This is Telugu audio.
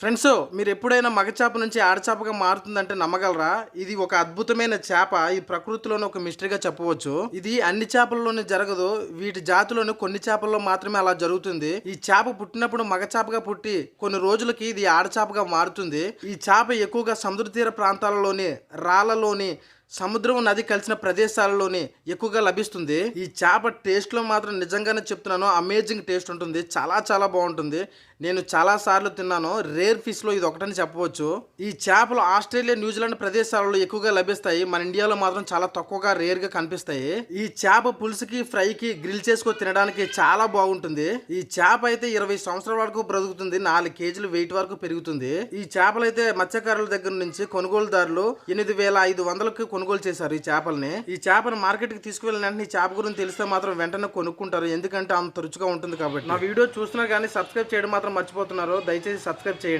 ఫ్రెండ్స్ మీరు ఎప్పుడైనా మగచాప నుంచి ఆడచాపగా మారుతుందంటే నమ్మగలరా? ఇది ఒక అద్భుతమైన చేప. ఈ ప్రకృతిలోని ఒక మిస్టరీగా చెప్పవచ్చు. ఇది అన్ని చేపల్లోనే జరగదు. వీటి జాతిలోని కొన్ని చేపల్లో మాత్రమే అలా జరుగుతుంది. ఈ చేప పుట్టినప్పుడు మగచాపగా పుట్టి కొన్ని రోజులకి ఇది ఆడచాపగా మారుతుంది. ఈ చేప ఎక్కువగా సముద్ర తీర ప్రాంతాలలోని రాళ్ళలోని సముద్రం నది కలిసిన ప్రదేశాలలోనే ఎక్కువగా లభిస్తుంది. ఈ చేప టేస్ట్లో మాత్రం నిజంగానే చెప్తున్నాను అమేజింగ్ టేస్ట్ ఉంటుంది. చాలా చాలా బాగుంటుంది. నేను చాలా సార్లు తిన్నాను. రేర్ ఫిష్లో ఇది ఒకటని చెప్పవచ్చు. ఈ చేపలు ఆస్ట్రేలియా న్యూజిలాండ్ ప్రదేశాలలో ఎక్కువగా లభిస్తాయి. మన ఇండియాలో మాత్రం చాలా తక్కువగా రేర్గా కనిపిస్తాయి. ఈ చేప పులుసుకి ఫ్రైకి గ్రిల్ చేసుకొని తినడానికి చాలా బాగుంటుంది. ఈ చేప అయితే ఇరవై సంవత్సరాల వరకు బ్రతుకుతుంది. నాలుగు కేజీలు వెయిట్ వరకు పెరుగుతుంది. ఈ చేపలు అయితే మత్స్యకారుల దగ్గర నుంచి కొనుగోలుదారులు ఎనిమిది వేల ఐదు వందలకు కొనుగోలు చేశారు ఈ చేపల్ని. ఈ చేపను మార్కెట్కి తీసుకువెళ్ళిన వెంటనే ఈ చేప గురించి తెలిస్తే మాత్రం వెంటనే కొనుక్కుంటారు. ఎందుకంటే అంత రుచిగా ఉంటుంది కాబట్టి. నా వీడియో చూస్తున్నా కానీ సబ్స్క్రైబ్ చేయడం మాత్రం మర్చిపోతున్నారు. దయచేసి సబ్స్క్రైబ్ చేయండి.